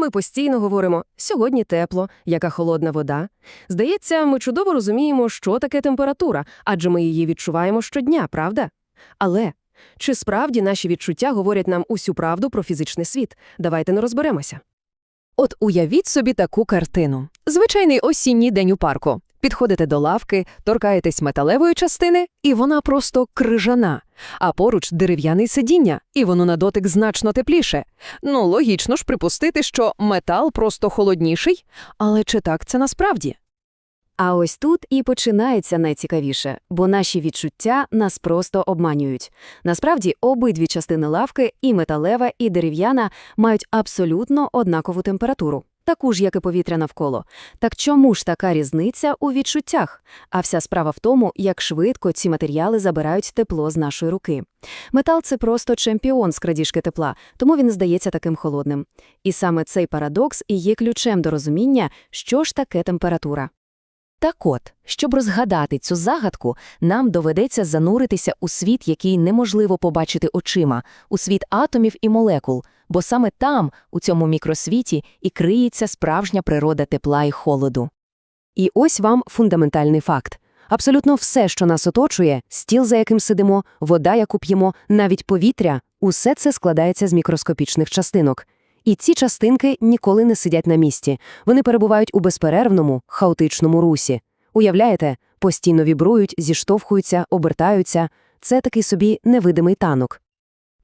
Ми постійно говоримо сьогодні тепло, яка холодна вода. Здається, ми чудово розуміємо, що таке температура, адже ми її відчуваємо щодня, правда? Але чи справді наші відчуття говорять нам усю правду про фізичний світ? Давайте не розберемося. От уявіть собі таку картину. Звичайний осінній день у парку. Підходите до лавки, торкаєтесь металевої частини, і вона просто крижана. А поруч дерев'яне сидіння, і воно на дотик значно тепліше. Ну, логічно ж припустити, що метал просто холодніший. Але чи так це насправді? А ось тут і починається найцікавіше, бо наші відчуття нас просто обманюють. Насправді, обидві частини лавки, і металева, і дерев'яна, мають абсолютно однакову температуру, таку ж, як і повітря навколо. Так чому ж така різниця у відчуттях? А вся справа в тому, як швидко ці матеріали забирають тепло з нашої руки. Метал це просто чемпіон з крадіжки тепла, тому він здається таким холодним. І саме цей парадокс і є ключем до розуміння, що ж таке температура. Так от, щоб розгадати цю загадку, нам доведеться зануритися у світ, який неможливо побачити очима, у світ атомів і молекул, бо саме там, у цьому мікросвіті, і криється справжня природа тепла і холоду. І ось вам фундаментальний факт. Абсолютно все, що нас оточує, стіл, за яким сидимо, вода, яку п'ємо, навіть повітря – усе це складається з мікроскопічних частинок. І ці частинки ніколи не сидять на місці. Вони перебувають у безперервному, хаотичному русі. Уявляєте, постійно вібрують, зіштовхуються, обертаються. Це такий собі невидимий танок.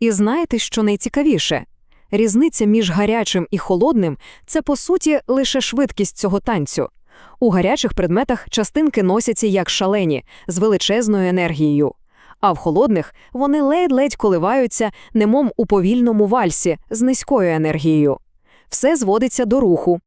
І знаєте, що найцікавіше? Різниця між гарячим і холодним це, по суті, лише швидкість цього танцю. У гарячих предметах частинки носяться як шалені, з величезною енергією. А в холодних вони ледь-ледь коливаються, немом у повільному вальсі з низькою енергією. Все зводиться до руху.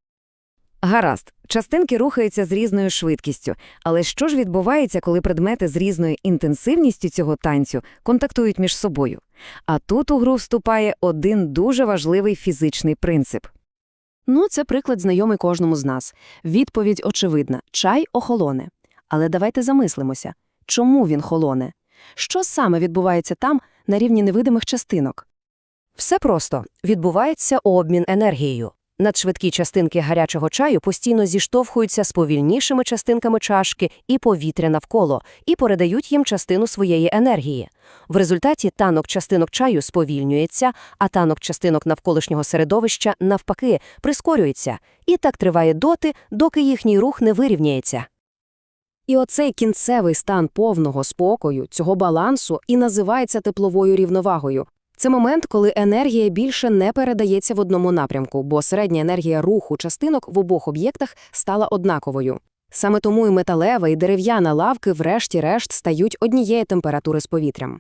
Гаразд, частинки рухаються з різною швидкістю, але що ж відбувається, коли предмети з різною інтенсивністю цього танцю контактують між собою? А тут у гру вступає один дуже важливий фізичний принцип. Ну, це приклад знайомий кожному з нас. Відповідь очевидна – чай охолоне. Але давайте замислимося. Чому він холоне? Що саме відбувається там на рівні невидимих частинок? Все просто. Відбувається обмін енергією. Надшвидкі частинки гарячого чаю постійно зіштовхуються з повільнішими частинками чашки і повітря навколо, і передають їм частину своєї енергії. В результаті танок частинок чаю сповільнюється, а танок частинок навколишнього середовища, навпаки, прискорюється. І так триває доти, доки їхній рух не вирівняється. І оцей кінцевий стан повного спокою, цього балансу і називається тепловою рівновагою. Це момент, коли енергія більше не передається в одному напрямку, бо середня енергія руху частинок в обох об'єктах стала однаковою. Саме тому і металева, і дерев'яна лавки врешті-решт стають однієї температури з повітрям.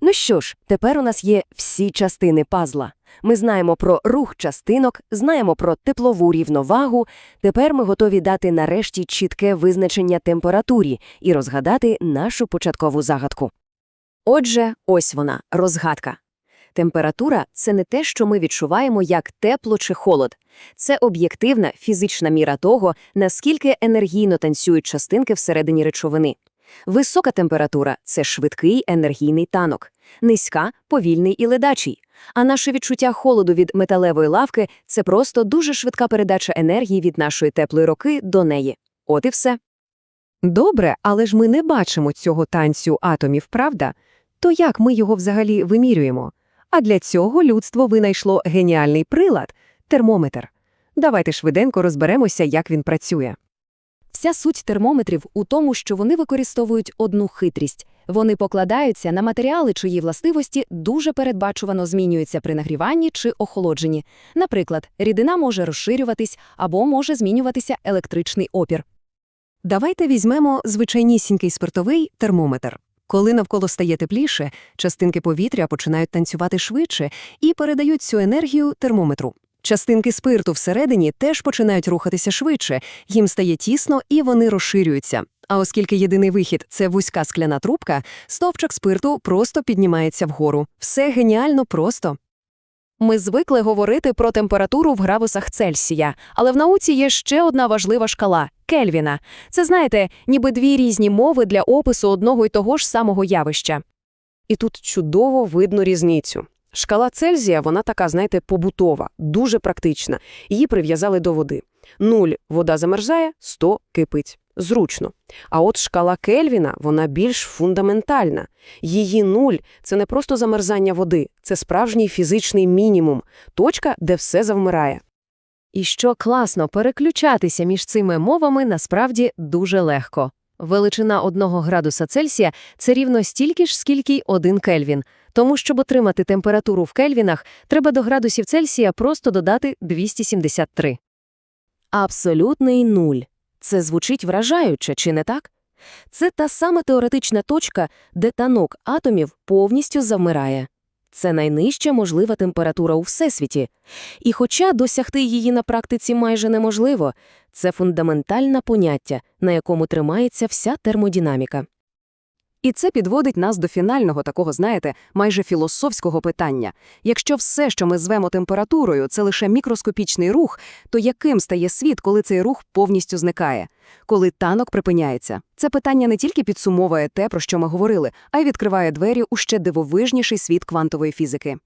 Ну що ж, тепер у нас є всі частини пазла. Ми знаємо про рух частинок, знаємо про теплову рівновагу. Тепер ми готові дати нарешті чітке визначення температурі і розгадати нашу початкову загадку. Отже, ось вона, розгадка. Температура – це не те, що ми відчуваємо як тепло чи холод. Це об'єктивна фізична міра того, наскільки енергійно танцюють частинки всередині речовини. Висока температура – це швидкий енергійний танок, низька – повільний і ледачий. А наше відчуття холоду від металевої лавки – це просто дуже швидка передача енергії від нашої теплої руки до неї. От і все. Добре, але ж ми не бачимо цього танцю атомів, правда? То як ми його взагалі вимірюємо? А для цього людство винайшло геніальний прилад – термометр. Давайте швиденько розберемося, як він працює. Вся суть термометрів у тому, що вони використовують одну хитрість. Вони покладаються на матеріали, чиї властивості дуже передбачувано змінюються при нагріванні чи охолодженні. Наприклад, рідина може розширюватись або може змінюватися електричний опір. Давайте візьмемо звичайнісінький спиртовий термометр. Коли навколо стає тепліше, частинки повітря починають танцювати швидше і передають цю енергію термометру. Частинки спирту всередині теж починають рухатися швидше, їм стає тісно і вони розширюються. А оскільки єдиний вихід це вузька скляна трубка, стовпчик спирту просто піднімається вгору. Все геніально просто. Ми звикли говорити про температуру в градусах Цельсія, але в науці є ще одна важлива шкала Кельвіна. Це, знаєте, ніби дві різні мови для опису одного й того ж самого явища. І тут чудово видно різницю. Шкала Цельсія, вона така, знаєте, побутова, дуже практична. Її прив'язали до води. Нуль – вода замерзає, 100 – кипить. Зручно. А от шкала Кельвіна, вона більш фундаментальна. Її нуль – це не просто замерзання води, це справжній фізичний мінімум, точка, де все завмирає. І що класно, переключатися між цими мовами насправді дуже легко. Величина 1 градуса Цельсія – це рівно стільки ж, скільки й 1 Кельвін. Тому, щоб отримати температуру в кельвінах, треба до градусів Цельсія просто додати 273. Абсолютний нуль. Це звучить вражаюче, чи не так? Це та сама теоретична точка, де танок атомів повністю завмирає. Це найнижча можлива температура у Всесвіті. І хоча досягти її на практиці майже неможливо, це фундаментальне поняття, на якому тримається вся термодинаміка. І це підводить нас до фінального такого, знаєте, майже філософського питання. Якщо все, що ми звемо температурою, це лише мікроскопічний рух, то яким стає світ, коли цей рух повністю зникає? Коли танок припиняється? Це питання не тільки підсумовує те, про що ми говорили, а й відкриває двері у ще дивовижніший світ квантової фізики.